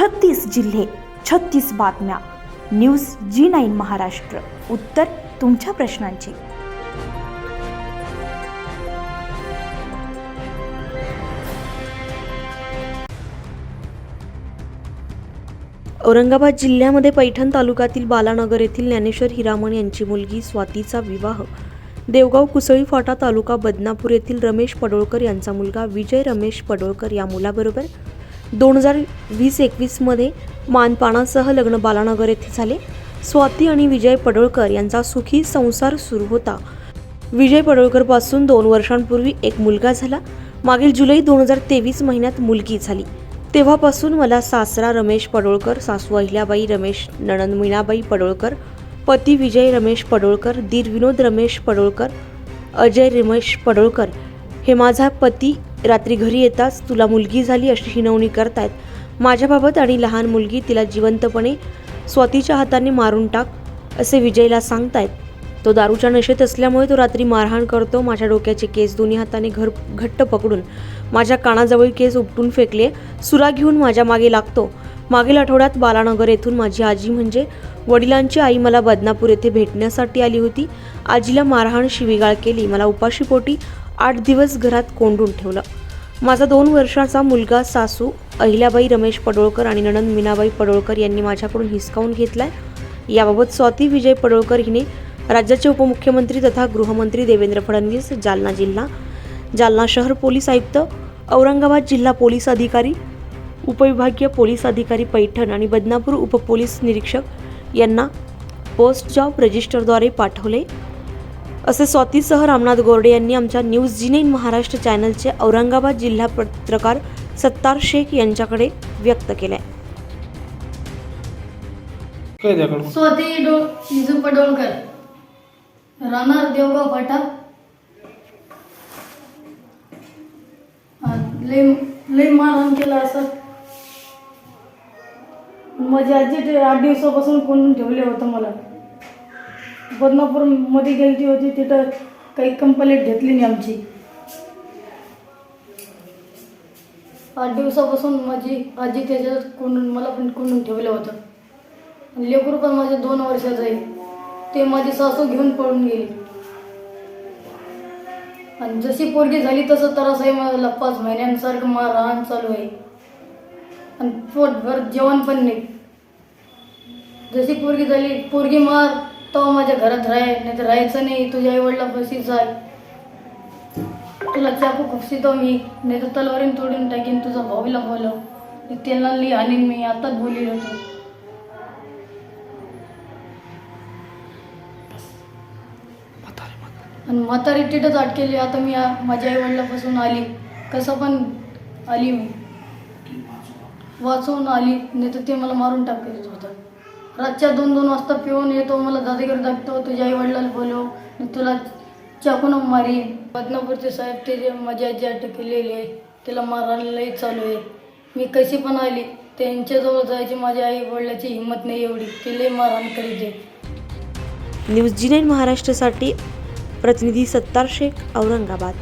छत्तीस जिल्हे छत्तीस बातम्या. News G nine Maharashtra. उत्तर तुमच्या प्रश्नांची. औरंगाबाद जिल्ह्यामध्ये पैठण तालुक्यातील बालानगर येथील ज्ञानेश्वर हिरामण यांची मुलगी स्वातीचा विवाह. देवगाव कुसळी फाटा तालुका बदनापूर येथील रमेश पडोळकर यांचा मुलगा विजय रमेश पडोळकर या मुलाबरोबर दोन हजार वीस एकवीसमध्ये मानपानासह लग्न बालानगर येथे झाले. स्वाती आणि विजय पडोळकर यांचा सुखी संसार सुरू होता. विजय पडोळकरपासून दोन वर्षांपूर्वी एक मुलगा झाला. मागील जुलै दोन हजार तेवीस महिन्यात मुलगी झाली. तेव्हापासून मला सासरा रमेश पडोळकर सासू अहिल्याबाई रमेश नणन मीणाबाई पडोळकर पती विजय रमेश पडोळकर दीर विनोद रमेश पडोळकर अजय रमेश पडोळकर हे माझा पती रात्री घरी येताच तुला मुलगी झाली अशी हिनवणी करतायत. माझ्याबाबत आणि लहान मुलगी तिला जिवंतपणे स्वातीच्या हाताने मारून टाक असे विजयला सांगतायत. तो दारूच्या नशेत असल्यामुळे तो रात्री मारहाण करतो माझ्या डोक्याचे केस दोन्ही हाताने घर घट्ट पकडून. माझ्या कानाजवळ केस उपटून फेकले सुरा घेऊन माझ्या मागे लागतो. मागील आठवड्यात बालानगर येथून माझी आजी म्हणजे वडिलांची आई मला बदनापूर येथे भेटण्यासाठी आली होती. आजीला मारहाण शिवीगाळ केली. मला उपाशीपोटी आठ दिवस घरात कोंडून ठेवलं. माझा दोन वर्षाचा मुलगा सासू अहिल्याबाई रमेश पडोळकर आणि नणंद मीनाबाई पडोळकर यांनी माझ्याकडून हिसकावून घेतलाय. याबाबत स्वाती विजय पडोळकर हिने राज्याचे उपमुख्यमंत्री तथा गृहमंत्री देवेंद्र फडणवीस जालना जिल्हा जालना शहर पोलीस आयुक्त औरंगाबाद जिल्हा पोलीस अधिकारी उपविभागीय पोलीस अधिकारी पैठण आणि बदनापूर उपपोलीस निरीक्षक यांना पोस्ट जॉब रजिस्टरद्वारे पाठवले. असे स्वातीसह रामनाथ गोरडे यांनी आमच्या न्यूज जी नाईन महाराष्ट्र चॅनलचे औरंगाबाद जिल्हा पत्रकार सत्तार शेख यांच्याकडे व्यक्त केले. स्वाती डो इजू पडोळकर. राहणार देवगाव फाटा. लय लय मारहाण केला असं. माझी आजी ते आठ दिवसापासून कोणून ठेवले होतं मला. बदनापूरमध्ये गेली गेलती होती तिथं काही कंप्लेंट घेतली नाही आमची. आठ दिवसापासून माझी आजी त्याच्यात कोंडून मला पण कोंडून ठेवलं होतं. आणि लेकरू पण माझे दोन वर्षाचं आहे. ते माझी सासू घेऊन पळून गेली. आणि जशी पोरगी झाली तसं त्रास आहे मला पाच महिन्यांसारखं मारहाण चालू आहे. आणि पोटभर जेवण पण नाही. जशी पोरगी झाली पोरगी मार. तेव्हा माझ्या घरात राह नाही तर राहायचं नाही. तुझ्या आईवडला बशीच आहे तुला चाकू खुपसितो मी. नाही तर तलवारीन तोडून टाकीन तुझा भाऊला बोलव. त्यांना लिही आणीन मी आताच बोलली होतो. आणि म्हातारी तिथंच अटकेली. आता मी माझ्या आई वडिलापासून आली. कसं पण आली मी. वाचवून आली. नाही तर ते मला मारून टाकत होतं रातच्या दोन दोन वाजता पिऊन येतो मला दादागिरी दाखतो तुझ्या आई वडिलाला बोलव मी तुला चाकून मारी बदनापूरचे साहेब ते जे माझी आजी अटक केलेली आहे तिला मारायलाही लई चालू आहे. मी कशी पण आली त्यांच्याजवळ जायची माझ्या आई वडिलाची हिंमत नाही एवढी ते लई मारहाण करीत आहे. न्यूज जी नाईन महाराष्ट्रासाठी प्रतिनिधी सत्तार शेख औरंगाबाद.